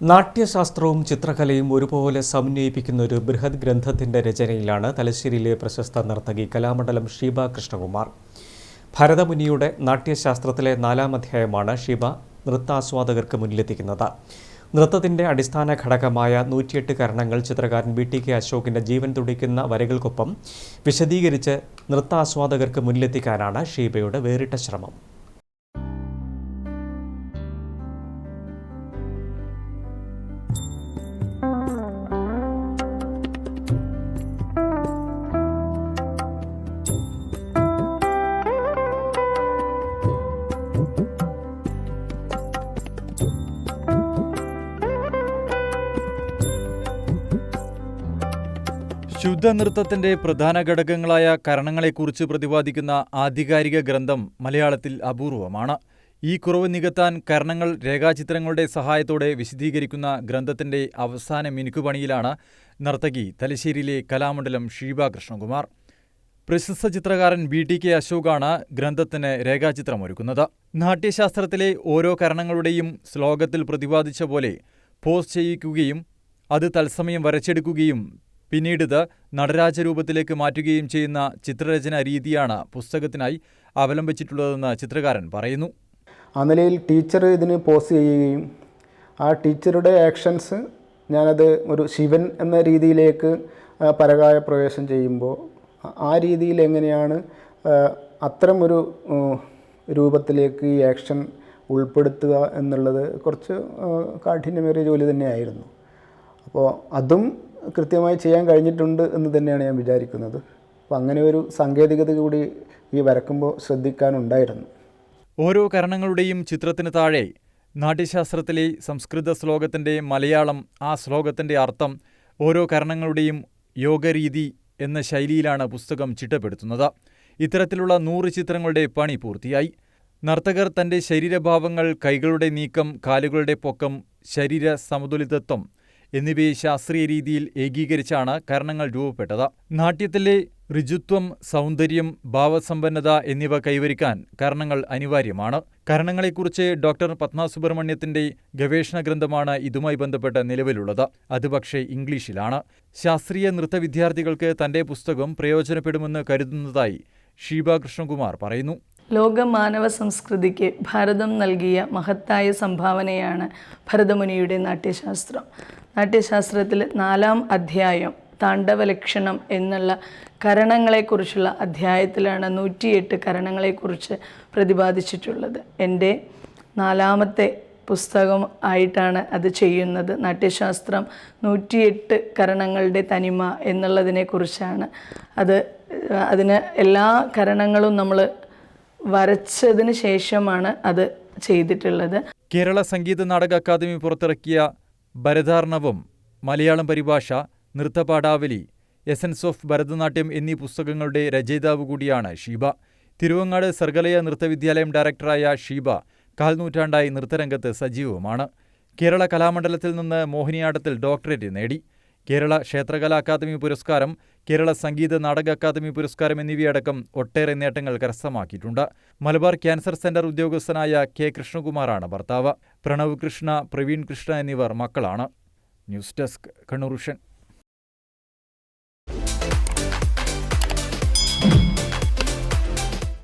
നാട്യശാസ്ത്രവും ചിത്രകലയും ഒരുപോലെ സമന്വയിപ്പിക്കുന്ന ഒരു ബൃഹത് ഗ്രന്ഥത്തിന്റെ രചനയിലാണ് തലശ്ശേരിയിലെ പ്രശസ്ത നർത്തകി കലാമണ്ഡലം ഷീബ കൃഷ്ണകുമാർ. ഭരതമുനിയുടെ നാട്യശാസ്ത്രത്തിലെ നാലാം അധ്യായമാണ് ഷീബ നൃത്താസ്വാദകർക്ക് മുന്നിലെത്തിക്കുന്നത്. നൃത്തത്തിന്റെ അടിസ്ഥാന ഘടകമായ നൂറ്റിയെട്ട് കരണങ്ങൾ ചിത്രകാരൻ ബി ടി കെ അശോകിന്റെ ജീവൻ തുടിക്കുന്ന വരകൾക്കൊപ്പം വിശദീകരിച്ച് നൃത്താസ്വാദകർക്ക് മുന്നിലെത്തിക്കാനാണ് ഷീബയുടെ വേറിട്ട ശ്രമം. ശുദ്ധനൃത്തത്തിന്റെ പ്രധാന ഘടകങ്ങളായ കരണങ്ങളെക്കുറിച്ച് പ്രതിപാദിക്കുന്ന ആധികാരിക ഗ്രന്ഥം മലയാളത്തിൽ അപൂർവമാണ്. ഈ കുറവ് നികത്താൻ കരണങ്ങൾ രേഖാചിത്രങ്ങളുടെ സഹായത്തോടെ വിശദീകരിക്കുന്ന ഗ്രന്ഥത്തിന്റെ അവസാന മിനുക്കുപണിയിലാണ് നർത്തകി തലശ്ശേരിയിലെ കലാമണ്ഡലം ഷീബ കൃഷ്ണകുമാർ. പ്രശസ്ത ചിത്രകാരൻ ബി ടി കെ അശോകാണ് ഗ്രന്ഥത്തിന് രേഖാചിത്രമൊരുക്കുന്നത്. നാട്യശാസ്ത്രത്തിലെ ഓരോ കരണങ്ങളുടെയും ശ്ലോകത്തിൽ പ്രതിപാദിച്ച പോലെ പോസ്റ്റ് ചെയ്യിക്കുകയും അത് തത്സമയം വരച്ചെടുക്കുകയും പിന്നീടിത് നടരാജരൂപത്തിലേക്ക് മാറ്റുകയും ചെയ്യുന്ന ചിത്രരചന രീതിയാണ് പുസ്തകത്തിനായി അവലംബിച്ചിട്ടുള്ളതെന്ന് ചിത്രകാരൻ പറയുന്നു. ആ നിലയിൽ ടീച്ചർ ഇതിന് പോസ് ചെയ്യുകയും ആ ടീച്ചറുടെ ആക്ഷൻസ് ഞാനത് ഒരു ശിവൻ എന്ന രീതിയിലേക്ക് പരകായ പ്രവേശം ചെയ്യുമ്പോൾ ആ- രീതിയിൽ എങ്ങനെയാണ് അത്തരം ഒരു രൂപത്തിലേക്ക് ഈ ആക്ഷൻ ഉൾപ്പെടുത്തുക എന്നുള്ളത് കുറച്ച് കാഠിന്യമേറിയ ജോലി തന്നെയായിരുന്നു. അപ്പോൾ അതും കൃത്യമായി ചെയ്യാൻ കഴിഞ്ഞിട്ടുണ്ട് എന്ന് തന്നെയാണ് ഞാൻ വിചാരിക്കുന്നത്. അപ്പോൾ അങ്ങനെ ഒരു സാങ്കേതികത കൂടി ഈ വരക്കുമ്പോൾ ശ്രദ്ധിക്കാനുണ്ടായിരുന്നു. ഓരോ കരണങ്ങളുടെയും ചിത്രത്തിന് താഴെ നാട്യശാസ്ത്രത്തിലെ സംസ്കൃത ശ്ലോകത്തിന്റെ മലയാളം ആ ശ്ലോകത്തിന്റെ അർത്ഥം ഓരോ കരണങ്ങളുടെയും യോഗരീതി എന്ന ശൈലിയിലാണ് പുസ്തകം ചിട്ടപ്പെടുത്തുന്നത്. ഇത്തരത്തിലുള്ള നൂറ് ചിത്രങ്ങളുടെ പണി പൂർത്തിയായി. നർത്തകർ തന്റെ ശരീരഭാവങ്ങൾ കൈകളുടെ നീക്കം കാലുകളുടെ പൊക്കം ശരീര സമതുലിതത്വം എന്നിവയെ ശാസ്ത്രീയ രീതിയിൽ ഏകീകരിച്ചാണ് കരണങ്ങൾ രൂപപ്പെട്ടത്. നാട്യത്തിലെ ഋജുത്വം സൗന്ദര്യം ഭാവസമ്പന്നത എന്നിവ കൈവരിക്കാൻ കരണങ്ങൾ അനിവാര്യമാണ്. കരണങ്ങളെക്കുറിച്ച് ഡോക്ടർ പത്മ സുബ്രഹ്മണ്യത്തിന്റെ ഗവേഷണ ഗ്രന്ഥമാണ് ഇതുമായി ബന്ധപ്പെട്ട് നിലവിലുള്ളത്. അതുപക്ഷേ ഇംഗ്ലീഷിലാണ്. ശാസ്ത്രീയ നൃത്ത വിദ്യാർത്ഥികൾക്ക് തന്റെ പുസ്തകം പ്രയോജനപ്പെടുമെന്ന് കരുതുന്നതായി ഷീബ കൃഷ്ണകുമാർ പറയുന്നു. ലോക മാനവ സംസ്കൃതിക്ക് ഭാരതം നൽകിയ മഹത്തായ സംഭാവനയാണ് ഭരതമുനിയുടെ നാട്യശാസ്ത്രം. നാട്യശാസ്ത്രത്തിൽ നാലാം അധ്യായം താണ്ഡവലക്ഷണം എന്നുള്ള കരണങ്ങളെക്കുറിച്ചുള്ള അധ്യായത്തിലാണ് നൂറ്റിയെട്ട് കരണങ്ങളെക്കുറിച്ച് പ്രതിപാദിച്ചിട്ടുള്ളത്. എന്റെ നാലാമത്തെ പുസ്തകം ആയിട്ടാണ് അത് ചെയ്യുന്നത്. നാട്യശാസ്ത്രം നൂറ്റിയെട്ട് കരണങ്ങളുടെ തനിമ എന്നുള്ളതിനെക്കുറിച്ചാണ്. അത് അതിന് എല്ലാ കരണങ്ങളും നമ്മൾ വരച്ചതിന് ശേഷമാണ് അത് ചെയ്തിട്ടുള്ളത്. കേരള സംഗീത നാടക അക്കാദമി പുറത്തിറക്കിയ ഭരതാർണവം മലയാളം പരിഭാഷ നൃത്തപാഠാവലി എസൻസ് ഓഫ് ഭരതനാട്യം എന്നീ പുസ്തകങ്ങളുടെ രചയിതാവ് കൂടിയാണ് ഷീബ. തിരുവങ്ങാട് സർഗലയ നൃത്തവിദ്യാലയം ഡയറക്ടറായ ഷീബ കാൽനൂറ്റാണ്ടായി നൃത്തരംഗത്ത് സജീവമാണ് കേരള കലാമണ്ഡലത്തിൽ നിന്ന് മോഹിനിയാട്ടത്തിൽ ഡോക്ടറേറ്റ് നേടി. കേരള ക്ഷേത്രകലാ അക്കാദമി പുരസ്കാരം കേരള സംഗീത നാടക അക്കാദമി പുരസ്കാരം എന്നിവയടക്കം ഒട്ടേറെ നേട്ടങ്ങൾ കരസ്ഥമാക്കിയിട്ടുണ്ട്. മലബാർ ക്യാൻസർ സെന്റർ ഉദ്യോഗസ്ഥനായ കെ കൃഷ്ണകുമാറാണ് ഭർത്താവ്. പ്രണവ് കൃഷ്ണ പ്രവീൺ കൃഷ്ണ എന്നിവർ മക്കളാണ്. News desk Kannur